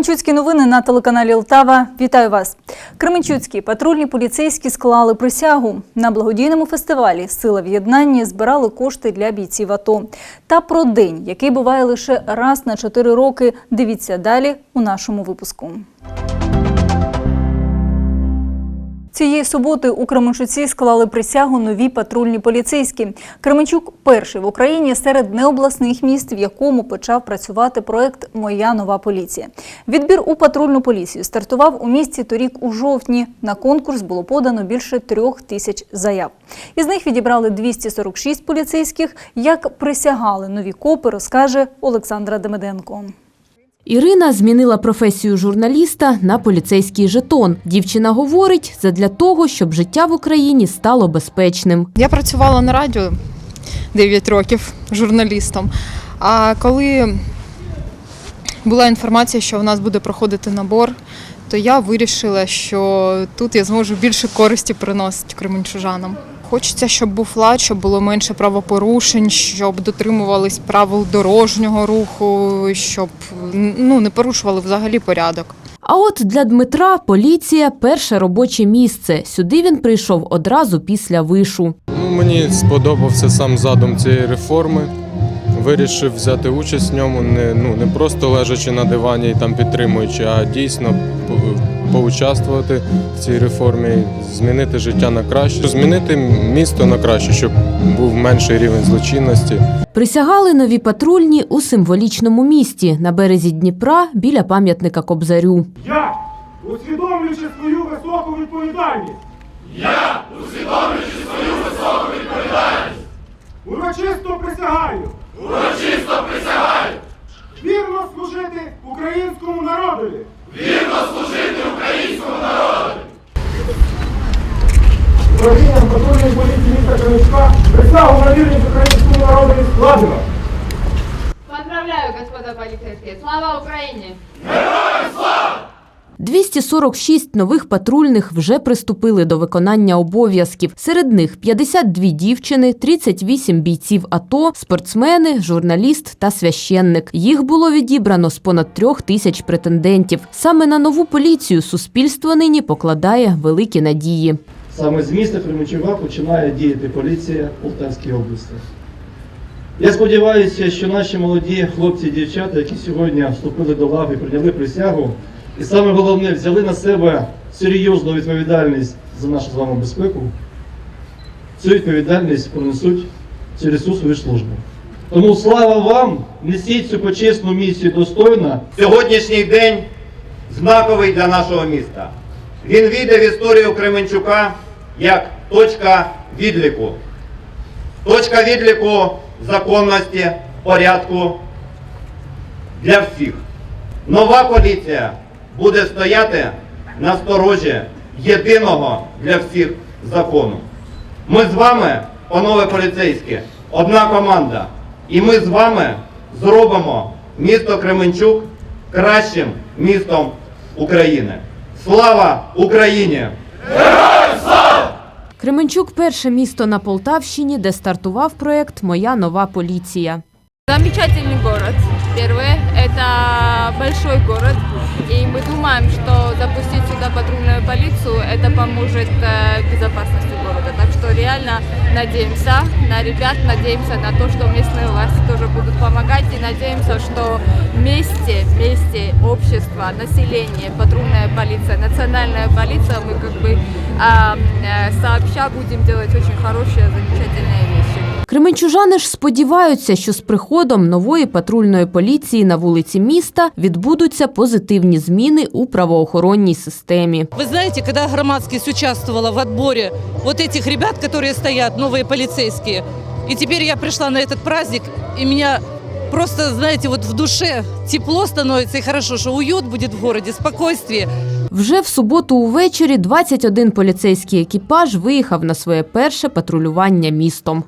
Кременчуцькі новини на телеканалі Лтава. Вітаю вас. Кременчуцькі патрульні поліцейські склали присягу. На благодійному фестивалі Сила в єднанні збирали кошти для бійців АТО. Та про день, який буває лише раз на чотири роки. Дивіться далі у нашому випуску. Цієї суботи у Кременчуці склали присягу нові патрульні поліцейські. Кременчук перший в Україні серед необласних міст, в якому почав працювати проект Моя нова поліція. Відбір у патрульну поліцію стартував у місті торік у жовтні. На конкурс було подано більше трьох тисяч заяв. Із них відібрали 246 поліцейських. Як присягали нові копи, розкаже Олександра Демиденко. Ірина змінила професію журналіста на поліцейський жетон. Дівчина говорить, задля того, щоб життя в Україні стало безпечним. Я працювала на радіо 9 років журналістом. А коли була інформація, що в нас буде проходити набор, то я вирішила, що тут я зможу більше користі приносити кременчужанам. Хочеться, щоб був лад, щоб було менше правопорушень, щоб дотримувались правил дорожнього руху, щоб ну, не порушували взагалі порядок. А от для Дмитра поліція перше робоче місце. Сюди він прийшов одразу після вишу. Ну, мені сподобався сам задум цієї реформи. Вирішив взяти участь в ньому, не, ну, не просто лежачи на дивані і там підтримуючи, а дійсно поучаствувати в цій реформі, змінити життя на краще, змінити місто на краще, щоб був менший рівень злочинності. Присягали нові патрульні у символічному місті на березі Дніпра біля пам'ятника Кобзарю. Я, усвідомлюючи свою високу відповідальність. Я, усвідомлюючи свою високу відповідальність. Урочисто присягаю. Урочисто присягаю. Вірно служити українському народові. Вірно служити українському народові. Управлінням патрульної поліції міста Кременчука присягу на вірність українському народові складено. Поздравляю, господа полицейские! Слава Украине! 246 нових патрульних вже приступили до виконання обов'язків. Серед них 52 дівчини, 38 бійців АТО, спортсмени, журналіст та священник. Їх було відібрано з понад трьох тисяч претендентів. Саме на нову поліцію суспільство нині покладає великі надії. Саме з міста Кременчуга починає діяти поліція Полтавської області. Я сподіваюся, що наші молоді хлопці і дівчата, які сьогодні вступили до лав і прийняли присягу, і саме головне, взяли на себе серйозну відповідальність за нашу з вами безпеку, цю відповідальність пронесуть через всю свою службу. Тому слава вам, несіть цю почесну місію достойно Сьогоднішній день знаковий для нашого міста. Він війде в історію Кременчука як точка відліку. Точка відліку законності, порядку для всіх. Нова поліція буде стояти на сторожі єдиного для всіх закону. Ми з вами, панове поліцейські, одна команда. І ми з вами зробимо місто Кременчук кращим містом України. Слава Україні! Кременчук перше місто на Полтавщині, де стартував проект Моя нова поліція. Замечательный город. Первое, это большой город. И мы думаем, что запустить сюда патрульную полицию, это поможет э, безопасности города. Так что реально надеемся на ребят, надеемся на то, что местные власти тоже будут помогать. И надеемся, что вместе, вместе общество, население, патрульная полиция, национальная полиция, мы как бы а, э, сообща будем делать очень хорошие, замечательные вещи. Кременчужани ж сподіваються, що з приходом нової патрульної поліції на вулиці міста відбудуться позитивні зміни у правоохоронній системі. Вы знаете, когда громадскость участвовала в отборе вот этих ребят, которые стоят, новые полицейские, и теперь я пришла на этот праздник, и меня просто, знаете, вот в душе тепло становится, и хорошо, что уют будет в городе, спокойствие. Вже в суботу увечері 21 поліцейський екіпаж виїхав на своє перше патрулювання містом.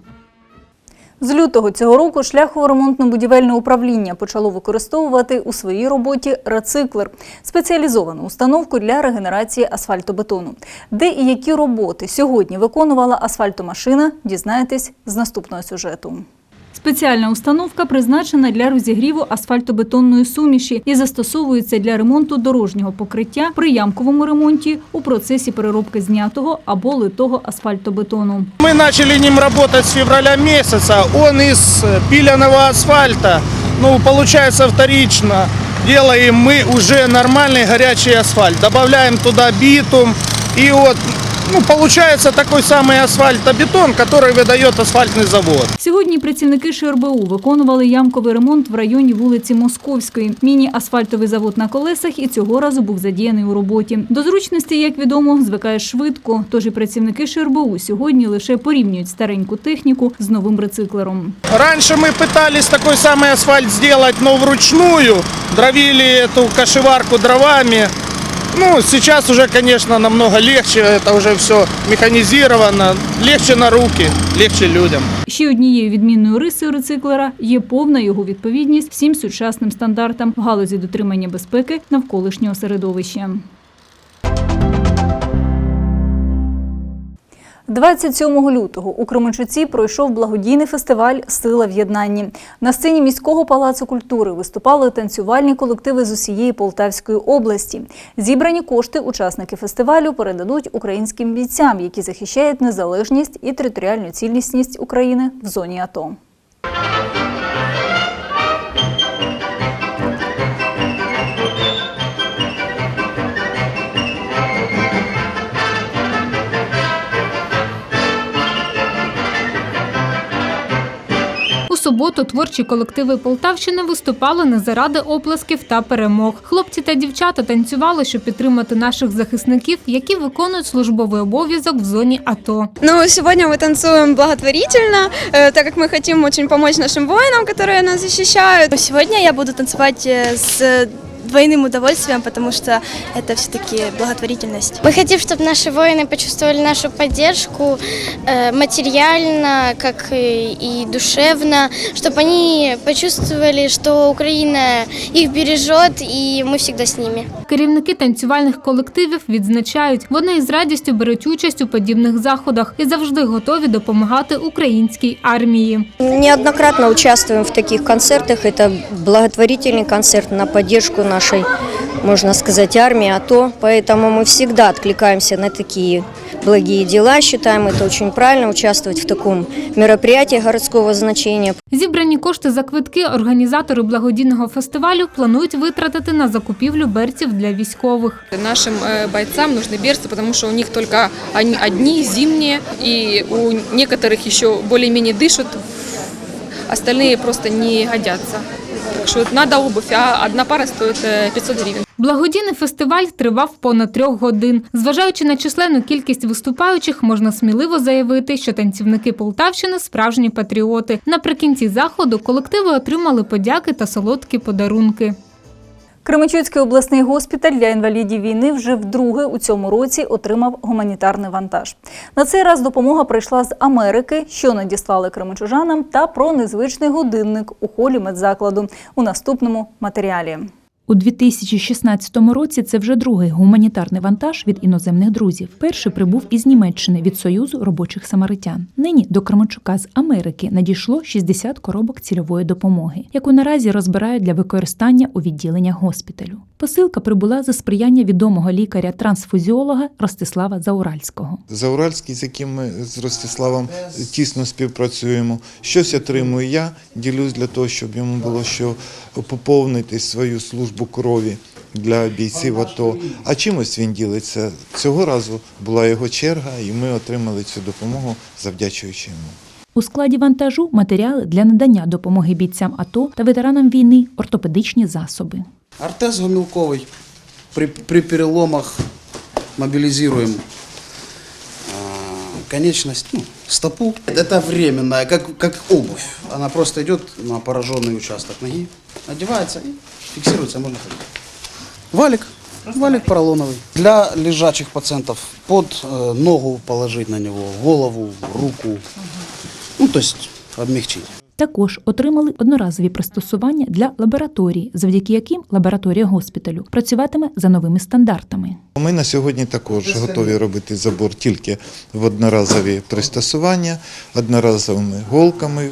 З лютого цього року шляхово-ремонтно-будівельне управління почало використовувати у своїй роботі рециклер – спеціалізовану установку для регенерації асфальтобетону. Де і які роботи сьогодні виконувала асфальтомашина, дізнаєтесь з наступного сюжету. Спеціальна установка призначена для розігріву асфальтобетонної суміші і застосовується для ремонту дорожнього покриття при ямковому ремонті у процесі переробки знятого або литого асфальтобетону. Мы начали ним работать с февраля месяца. Он из э, пиленого асфальта, ну, получается вторично. Делаем мы уже нормальный горячий асфальт. Добавляем туда битум. И вот, ну, получается такой самый асфальтобетон, который выдает асфальтный завод. Сьогодні працівники ШРБУ виконували ямковий ремонт в районі вулиці Московської. Міні-асфальтовий завод на колесах і цього разу був задіяний у роботі. До зручності, як відомо, звикаєш швидко. Тож і працівники ШРБУ сьогодні лише порівнюють стареньку техніку з новим рециклером. Раньше мы пытались такой самый асфальт сделать, но вручную. Дровили эту кошеварку дровами. Ну, сейчас уже, конечно, намного легче. Это уже все механізовано, Легче на руки, легче людям. Ще однією відмінною рисою рециклера є повна його відповідність всім сучасним стандартам в галузі дотримання безпеки навколишнього середовища. 27 лютого у Кременчуці пройшов благодійний фестиваль Сила в єднанні. На сцені міського палацу культури виступали танцювальні колективи з усієї Полтавської області. Зібрані кошти учасники фестивалю передадуть українським бійцям, які захищають незалежність і територіальну цілісність України в зоні АТО. суботу творчі колективи Полтавщини виступали не заради оплесків та перемог. Хлопці та дівчата танцювали, щоб підтримати наших захисників, які виконують службовий обов'язок в зоні АТО. Ну, сегодня мы танцуем благотворительно, э, так как мы хотим очень помочь нашим воинам, которые нас защищают. Сегодня я буду танцевать э, с двойным удовольствием, потому что это все-таки благотворительность. Мы хотим, чтобы наши воины почувствовали нашу поддержку э, материально, как и, и душевно, чтобы они почувствовали, что Украина их бережет, и мы всегда с ними. Керівники танцювальних колективів відзначають, вони із радістю беруть участь у подібних заходах і завжди готові допомагати українській армії. Неоднократно участвуем в таких концертах. Это благотворительный концерт на поддержку нашей, можно сказать, армии, АТО. Поэтому мы всегда откликаемся на такие благие дела. Считаем это очень правильно участвовать в таком мероприятии городского значения. Зібрані кошти за квитки організатори благодійного фестивалю планують витратити на закупівлю берців для військових. Нашим э, бойцам нужны берцы, потому что у них только они одни зимние, и у некоторых еще более-менее дышат, остальные просто не годятся. Так що надо обувь, а одна пара стоит э, 500 гривень. Благодійний фестиваль тривав понад трьох годин. Зважаючи на численну кількість виступаючих, можна сміливо заявити, що танцівники Полтавщини справжні патріоти. Наприкінці заходу колективи отримали подяки та солодкі подарунки. Кременчуцький обласний госпіталь для інвалідів війни вже вдруге у цьому році отримав гуманітарний вантаж. На цей раз допомога прийшла з Америки, що надіслали кременчужанам, та про незвичний годинник у холі медзакладу у наступному матеріалі. У 2016 році це вже другий гуманітарний вантаж від іноземних друзів. Перший прибув із Німеччини від Союзу робочих самаритян. Нині до Кременчука з Америки надійшло 60 коробок цільової допомоги, яку наразі розбирають для використання у відділеннях госпіталю. Посилка прибула за сприяння відомого лікаря-трансфузіолога Ростислава Зауральського. Зауральський, з яким ми з Ростиславом тісно співпрацюємо. Щось отримую я, ділюсь для того, щоб йому було що поповнити свою службу крові для бійців АТО. А чимось він ділиться. Цього разу була його черга, і ми отримали цю допомогу, завдячуючи йому. У складі вантажу матеріали для надання допомоги бійцям АТО та ветеранам війни, ортопедичні засоби. Артез гомілковий. При, при переломах мобилизируем а, конечность, ну, стопу. Это временная, как, как обувь. Она просто идет на пораженный участок ноги, одевается и фиксируется, можно ходить. Валик. Валик поролоновый. Для лежачих пациентов под э, ногу положить на него, голову, руку. Ну, то есть обмягчить. Також отримали одноразові пристосування для лабораторії, завдяки яким лабораторія госпіталю працюватиме за новими стандартами. Ми на сьогодні також готові робити забор тільки в одноразові пристосування, одноразовими голками,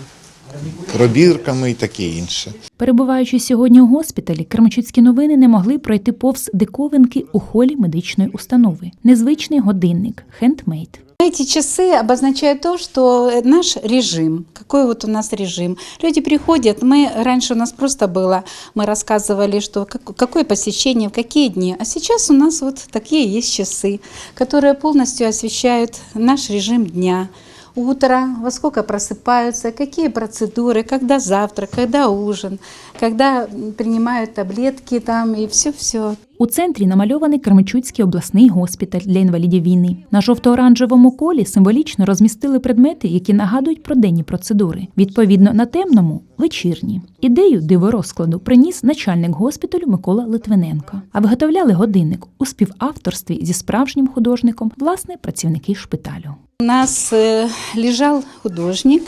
пробірками і таке інше. Перебуваючи сьогодні у госпіталі, Кременчуцькі новини не могли пройти повз диковинки у холі медичної установи. Незвичний годинник, хендмейд. Эти часы обозначают то, что наш режим, какой вот у нас режим. Люди приходят, мы раньше у нас просто было, мы рассказывали, что как- какое посещение, в какие дни, а сейчас у нас вот такие есть часы, которые полностью освещают наш режим дня. Утро, во сколько просыпаются, какие процедуры, когда завтрак, когда ужин, когда принимают таблетки там и все-все. У центрі намальований Кременчуцький обласний госпіталь для інвалідів війни. На жовто-оранжевому колі символічно розмістили предмети, які нагадують про денні процедури. Відповідно, на темному вечірні. Ідею диворозкладу приніс начальник госпіталю Микола Литвиненко. А виготовляли годинник у співавторстві зі справжнім художником, власне, працівники шпиталю. У нас э, лежал художник,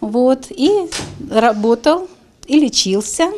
вот, и работал, и лечился,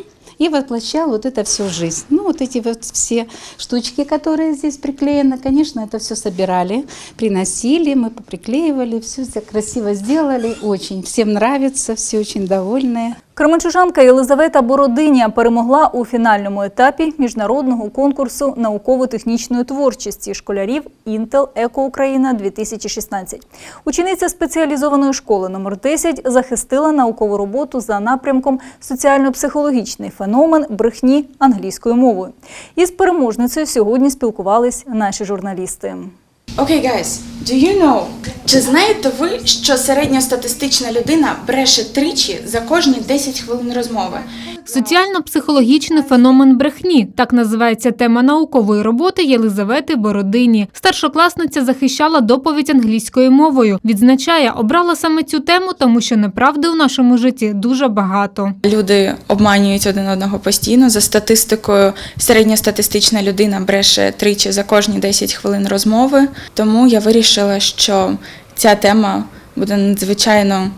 и воплощал вот это все в жизнь. Ну, вот эти вот все штучки, которые здесь приклеены, конечно, это все собирали, приносили, мы поприклеивали, все красиво сделали, очень. Всем нравится, все очень довольные. Кременчужанка Єлизавета Бородиня перемогла у фінальному етапі міжнародного конкурсу науково-технічної творчості школярів Intel Еко Україна 2016. Учениця спеціалізованої школи номер 10 захистила наукову роботу за напрямком соціально-психологічний феномен брехні англійською мовою. Із переможницею сьогодні спілкувались наші журналісти. Окей, okay, guys, do you know? Чи знаєте ви, що середньостатистична людина бреше тричі за кожні 10 хвилин розмови? Соціально-психологічний феномен брехні так називається тема наукової роботи Єлизавети Бородині. Старшокласниця захищала доповідь англійською мовою. Відзначає, обрала саме цю тему, тому що неправди у нашому житті дуже багато. Люди обманюють один одного постійно. За статистикою, середньостатистична людина бреше тричі за кожні 10 хвилин розмови. Тому я вирішила, що ця тема буде надзвичайно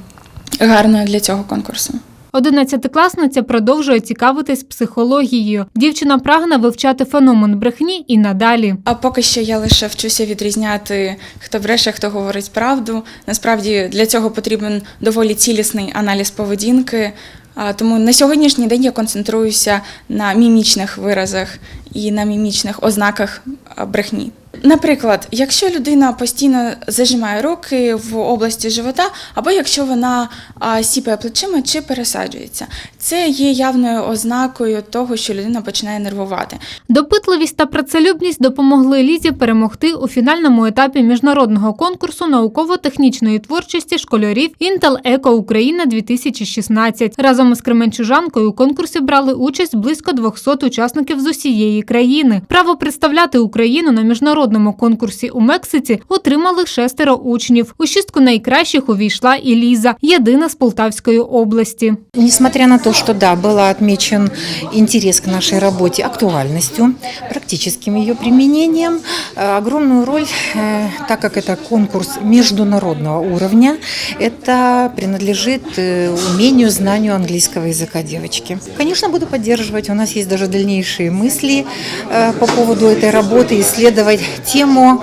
гарною для цього конкурсу. Одинадцятикласниця продовжує цікавитись психологією. Дівчина прагне вивчати феномен брехні і надалі. А поки що я лише вчуся відрізняти, хто бреше, хто говорить правду. Насправді для цього потрібен доволі цілісний аналіз поведінки. Тому на сьогоднішній день я концентруюся на мімічних виразах і на мімічних ознаках брехні. Наприклад, якщо людина постійно зажимає руки в області живота, або якщо вона сіпає плечима чи пересаджується, це є явною ознакою того, що людина починає нервувати. Допитливість та працелюбність допомогли Лізі перемогти у фінальному етапі міжнародного конкурсу науково-технічної творчості школярів Intel Еко Україна 2016. Разом із Кременчужанкою у конкурсі брали участь близько 200 учасників з усієї країни. Право представляти Україну на міжнародному конкурсі у Мексиці отримали шестеро учнів. У шістку найкращих увійшла і Ліза, єдина з Полтавської області. Несмотря на то, что да, был отмечен интерес к нашей работе актуальностью, практическим ее применением, э, огромную роль, э, так как это конкурс международного уровня, это принадлежит э, умению, знанию английского языка девочки. Конечно, буду поддерживать, у нас есть даже дальнейшие мысли э, по поводу этой работы, исследовать тему,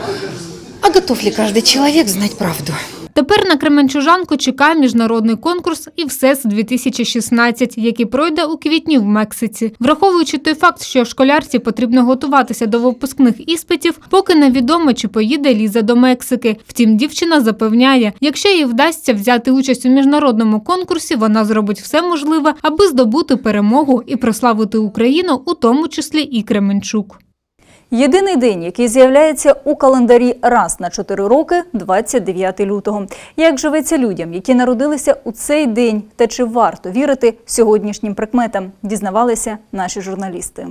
а готов ли каждый человек знать правду. Тепер на Кременчужанку чекає міжнародний конкурс «Івсес 2016 який пройде у квітні в Мексиці. Враховуючи той факт, що школярці потрібно готуватися до випускних іспитів, поки невідомо, чи поїде Ліза до Мексики. Втім, дівчина запевняє, якщо їй вдасться взяти участь у міжнародному конкурсі, вона зробить все можливе, аби здобути перемогу і прославити Україну, у тому числі і Кременчук. Єдиний день, який з'являється у календарі раз на 4 роки 29 лютого. Як живеться людям, які народилися у цей день, та чи варто вірити сьогоднішнім прикметам, дізнавалися наші журналісти.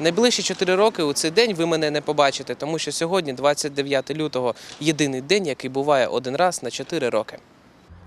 Найближчі 4 роки у цей день ви мене не побачите, тому що сьогодні, 29 лютого, єдиний день, який буває один раз на 4 роки.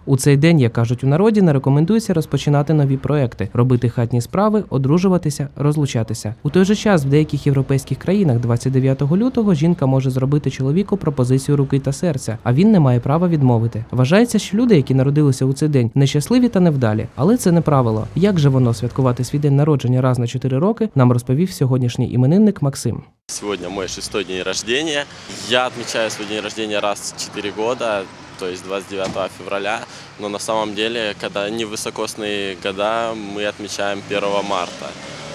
У цей день, як кажуть у народі, не рекомендується розпочинати нові проекти, робити хатні справи, одружуватися, розлучатися. У той же час в деяких європейських країнах 29 лютого жінка може зробити чоловіку пропозицію руки та серця, а він не має права відмовити. Вважається, що люди, які народилися у цей день, нещасливі та невдалі, але це не правило. Як же воно святкувати свій день народження раз на 4 роки, нам розповів сьогоднішній іменинник Максим. Сегодня мой шестой день рождения. Я отмечаю свой день рождения раз в 4 года то есть 29 февраля, но на самом деле, когда невысокосные года, мы отмечаем 1 марта.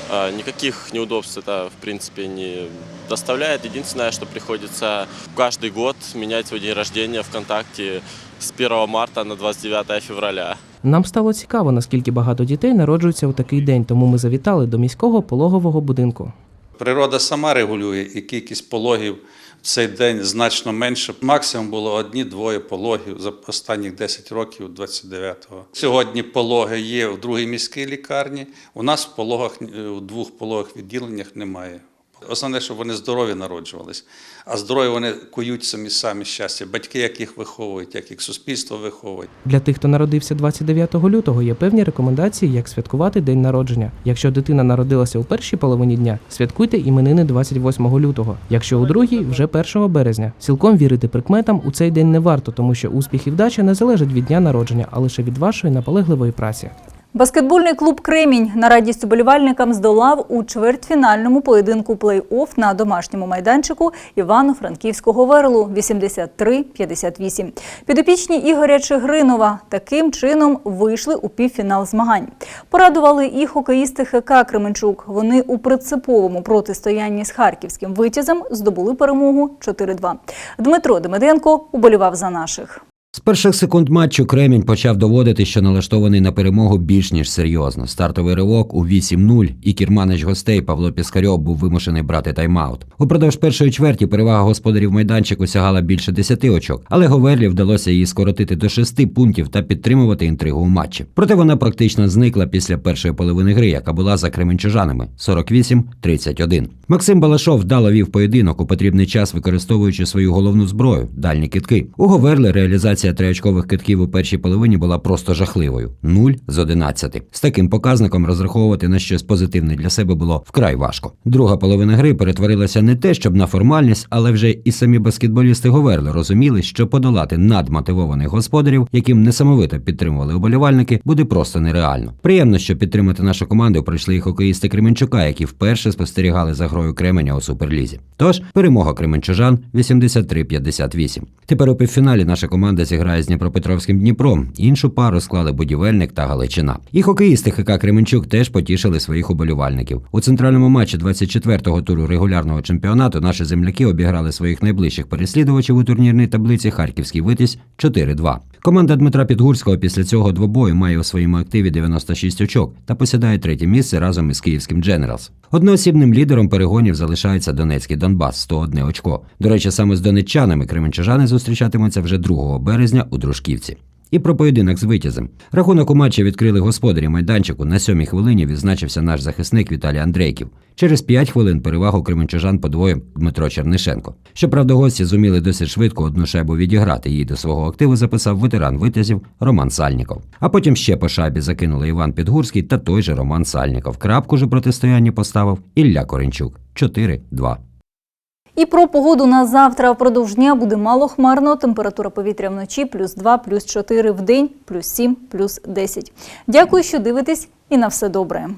Э, Никаких неудобств это, в принципе, не доставляет. Единственное, что приходится каждый год менять свой день рождения ВКонтакте с 1 марта на 29 февраля. Нам стало цікаво, наскільки багато дітей народжуються у такий день, тому ми завітали до міського пологового будинку. Природа сама регулює, і кількість пологів в цей день значно менше. Максимум було одні-двоє пологів за останніх 10 років 29-го. Сьогодні пологи є в другій міській лікарні. У нас в пологах в двох пологах відділеннях немає. Основне, щоб вони здорові народжувались. А здорові вони кують самі самі щастя. Батьки, як їх виховують, як їх суспільство виховує. Для тих, хто народився 29 лютого, є певні рекомендації, як святкувати день народження. Якщо дитина народилася у першій половині дня, святкуйте іменини 28 лютого. Якщо у другій, вже 1 березня. Цілком вірити прикметам у цей день не варто, тому що успіх і вдача не залежать від дня народження, а лише від вашої наполегливої праці. Баскетбольний клуб Кремінь на радість уболівальникам здолав у чвертьфінальному поєдинку плей-офф на домашньому майданчику Івано-Франківського Верлу 83-58. Підопічні Ігоря Чигринова таким чином вийшли у півфінал змагань. Порадували і хокеїсти ХК Кременчук. Вони у принциповому протистоянні з харківським витязем здобули перемогу 4-2. Дмитро Демиденко уболівав за наших. З перших секунд матчу Кремінь почав доводити, що налаштований на перемогу більш ніж серйозно. Стартовий ривок у 8-0, і кірманич гостей Павло Піскарьов був вимушений брати тайм-аут. Упродовж першої чверті перевага господарів майданчику сягала більше 10 очок, але Говерлі вдалося її скоротити до 6 пунктів та підтримувати інтригу у матчі. Проте вона практично зникла після першої половини гри, яка була за кременчужанами 48-31. Максим Балашов вдало вів поєдинок у потрібний час, використовуючи свою головну зброю дальні китки. У Говерли реалізація триочкових китків у першій половині була просто жахливою 0 з 11. З таким показником розраховувати на щось позитивне для себе було вкрай важко. Друга половина гри перетворилася не те, щоб на формальність, але вже і самі баскетболісти Говерли розуміли, що подолати надмотивованих господарів, яким несамовито підтримували уболівальники, буде просто нереально. Приємно, що підтримати нашу команду прийшли і хокеїсти Кременчука, які вперше спостерігали за грою Кременя у суперлізі. Тож перемога Кременчужан 83-58. Тепер у півфіналі наша команда зіграє з Дніпропетровським Дніпром. Іншу пару склали будівельник та Галичина. І хокеїсти ХК Кременчук теж потішили своїх уболівальників. У центральному матчі 24-го туру регулярного чемпіонату наші земляки обіграли своїх найближчих переслідувачів у турнірній таблиці Харківський витязь 4-2. Команда Дмитра Підгурського після цього двобою має у своєму активі 96 очок та посідає третє місце разом із київським Дженералс. Одноосібним лідером перегонів залишається Донецький Донбас 101 очко. До речі, саме з донеччанами кременчужани зустрічатимуться вже 2 березня у Дружківці. І про поєдинок з витязем. Рахунок у матчі відкрили господарі майданчику. На сьомій хвилині відзначився наш захисник Віталій Андрейків. Через 5 хвилин перевагу кременчужан подвоїв Дмитро Чернишенко. Щоправда, гості зуміли досить швидко одну шайбу відіграти. Її до свого активу записав ветеран витязів Роман Сальніков. А потім ще по шайбі закинули Іван Підгурський та той же Роман Сальніков. Крапку ж у протистоянні поставив Ілля Коренчук 4-2. І про погоду на завтра впродовж дня буде мало хмарно. Температура повітря вночі плюс 2, плюс 4 в день, плюс 7, плюс 10. Дякую, що дивитесь і на все добре.